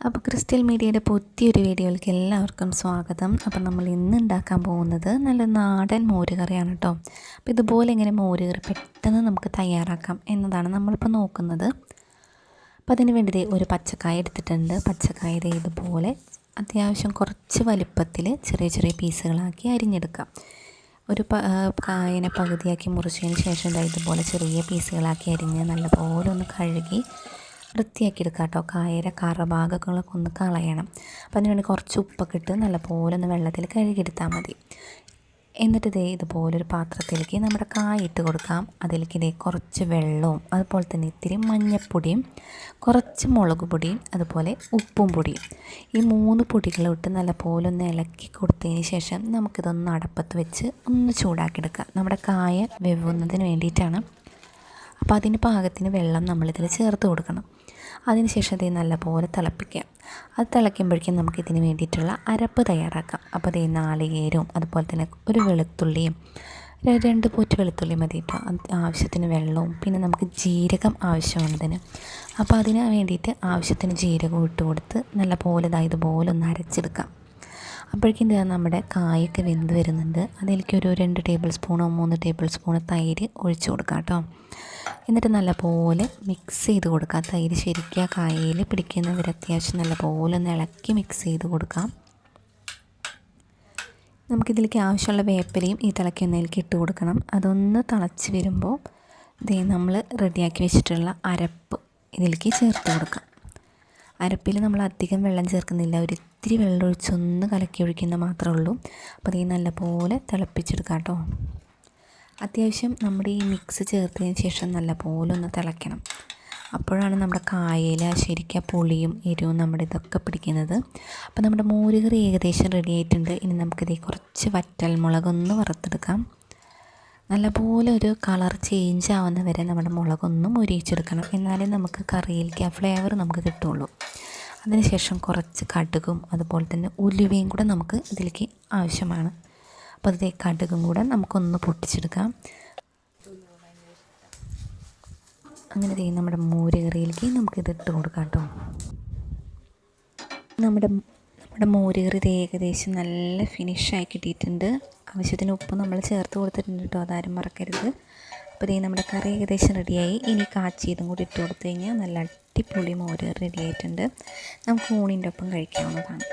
അപ്പോൾ ക്രിസ്റ്റൽ മീഡിയയുടെ പുതിയൊരു വീഡിയോയിലേക്ക് എല്ലാവർക്കും സ്വാഗതം. അപ്പോൾ നമ്മൾ ഇന്ന് ഉണ്ടാക്കാൻ പോകുന്നത് നല്ല നാടൻ മോരുകറിയാണ് കേട്ടോ. അപ്പോൾ ഇതുപോലെ ഇങ്ങനെ മോരുകറി പെട്ടെന്ന് നമുക്ക് തയ്യാറാക്കാം എന്നതാണ് നമ്മളിപ്പോൾ നോക്കുന്നത്. അപ്പോൾ അതിന് വേണ്ടി ഒരു പച്ചക്കായ എടുത്തിട്ടുണ്ട്. പച്ചക്കായ ഇതുപോലെ അത്യാവശ്യം കുറച്ച് വലുപ്പത്തിൽ ചെറിയ ചെറിയ പീസുകളാക്കി അരിഞ്ഞെടുക്കാം. ഒരു കായനെ പകുതിയാക്കി മുറിച്ചതിന് ശേഷം ഇതുപോലെ ചെറിയ പീസുകളാക്കി അരിഞ്ഞ് നല്ലപോലെ ഒന്ന് കഴുകി വൃത്തിയാക്കി എടുക്കുക കേട്ടോ കായര കറഭാഗങ്ങളൊക്കെ ഒന്ന് കളയണം. അപ്പോൾ അതിനുവേണ്ടി കുറച്ച് ഉപ്പൊക്കെ ഇട്ട് നല്ലപോലെ ഒന്ന് വെള്ളത്തിൽ കഴുകിയെടുത്താൽ മതി. എന്നിട്ട് ഇതേ ഇതുപോലൊരു പാത്രത്തിലേക്ക് നമ്മുടെ കായ ഇട്ട് കൊടുക്കാം. അതിലേക്ക് ഇതേ കുറച്ച് വെള്ളവും അതുപോലെ തന്നെ ഇത്തിരി മഞ്ഞപ്പൊടിയും കുറച്ച് മുളക് പൊടിയും അതുപോലെ ഉപ്പും പൊടിയും. ഈ മൂന്ന് പൊടികളും ഇട്ട് നല്ലപോലെ ഒന്ന് ഇളക്കി കൊടുത്തതിന് ശേഷം നമുക്കിതൊന്ന് അടപ്പത്ത് വെച്ച് ഒന്ന് ചൂടാക്കിയെടുക്കാം. നമ്മുടെ കായ വെവുന്നതിന് വേണ്ടിയിട്ടാണ് അപ്പോൾ അതിന് പാകത്തിന് വെള്ളം നമ്മളിതിൽ ചേർത്ത് കൊടുക്കണം. അതിനുശേഷം അത് നല്ലപോലെ തിളപ്പിക്കുക. അത് തിളയ്ക്കുമ്പോഴേക്കും നമുക്ക് ഇതിന് വേണ്ടിയിട്ടുള്ള അരപ്പ് തയ്യാറാക്കാം. അപ്പോൾ അതേ നാളികേരവും അതുപോലെ തന്നെ ഒരു വെളുത്തുള്ളിയും രണ്ട് പൂറ്റ് വെളുത്തുള്ളി മതി കേട്ടോ. ആവശ്യത്തിന് വെള്ളവും പിന്നെ നമുക്ക് ജീരകം ആവശ്യമുള്ളതിന് അപ്പോൾ അതിന് വേണ്ടിയിട്ട് ആവശ്യത്തിന് ജീരകം ഇട്ട് കൊടുത്ത് നല്ല പോലെ ഇതായത് പോലെ ഒന്ന് അരച്ചെടുക്കാം. അപ്പോഴേക്കും നമ്മുടെ കായൊക്കെ വെന്ത് വരുന്നുണ്ട്. അതിലേക്ക് ഒരു രണ്ട് ടേബിൾ സ്പൂണോ മൂന്ന് ടേബിൾ സ്പൂണോ തൈര് ഒഴിച്ചു കൊടുക്കാം കേട്ടോ. എന്നിട്ട് നല്ലപോലെ മിക്സ് ചെയ്ത് കൊടുക്കാം. തൈര് ശരിക്കും കായയിൽ പിടിക്കുന്നവർ അത്യാവശ്യം നല്ലപോലെ ഒന്ന് ഇളക്കി മിക്സ് ചെയ്ത് കൊടുക്കാം. നമുക്കിതിലേക്ക് ആവശ്യമുള്ള വേപ്പിലയും ഈ തിളയ്ക്കുന്നതിലേക്ക് ഇട്ട് കൊടുക്കണം. അതൊന്ന് തിളച്ച് വരുമ്പോൾ ഇതേ നമ്മൾ റെഡിയാക്കി വെച്ചിട്ടുള്ള അരപ്പ് ഇതിലേക്ക് ചേർത്ത് കൊടുക്കാം. അരപ്പിൽ നമ്മൾ അധികം വെള്ളം ചേർക്കുന്നില്ല. ഒരു ഇത്തിരി വെള്ളം ഒഴിച്ചൊന്ന് കലക്കി ഒഴിക്കുന്ന മാത്രമേ ഉള്ളൂ. അപ്പോൾ ഇത് നല്ലപോലെ തിളപ്പിച്ചെടുക്കാം കേട്ടോ. അത്യാവശ്യം നമ്മുടെ ഈ മിക്സ് ചേർത്തതിന് ശേഷം നല്ലപോലെ ഒന്ന് തിളയ്ക്കണം. അപ്പോഴാണ് നമ്മുടെ കായല ശരിക്കും പുളിയും എരിവും നമ്മുടെ ഇതൊക്കെ പിടിക്കുന്നത്. അപ്പോൾ നമ്മുടെ മോരുകറി ഏകദേശം റെഡി ആയിട്ടുണ്ട്. ഇനി നമുക്കിത് കുറച്ച് വറ്റൽ മുളകൊന്ന് വറുത്തെടുക്കാം. നല്ലപോലെ ഒരു കളർ ചേഞ്ച് ആവുന്ന വരെ നമ്മുടെ മുളകൊന്ന് മുരിയിച്ചെടുക്കണം. എന്നാലേ നമുക്ക് കറിയിലേക്ക് ആ ഫ്ലേവർ നമുക്ക് കിട്ടുള്ളൂ. അതിനുശേഷം കുറച്ച് കടുകും അതുപോലെ തന്നെ ഉലുവയും കൂടെ നമുക്ക് ഇതിലേക്ക് ആവശ്യമാണ്. അപ്പോൾ അത് കടുകും കൂടെ നമുക്കൊന്ന് പൊട്ടിച്ചെടുക്കാം. അങ്ങനെ ദേ നമ്മുടെ മോരുകറിയിലേക്ക് നമുക്കിത് ഇട്ട് കൊടുക്കാം കേട്ടോ. നമ്മുടെ നമ്മുടെ മോരുകറി ഏകദേശം നല്ല ഫിനിഷായി കിട്ടിയിട്ടുണ്ട്. ആവശ്യത്തിന് ഉപ്പ് നമ്മൾ ചേർത്ത് കൊടുത്തിട്ടുണ്ട് കേട്ടോ അതാരും മറക്കരുത്. അപ്പോൾ ഇതേ നമ്മുടെ കറി ഏകദേശം റെഡിയായി ഇനി കാച്ചിയതും കൂടി ഇട്ട് കൊടുത്തു കഴിഞ്ഞാൽ നല്ല അടിപൊളി മോര് റെഡിയായിട്ടുണ്ട് നമുക്ക് ഊണിന്റെ ഒപ്പം കഴിക്കാവുന്നതാണ്.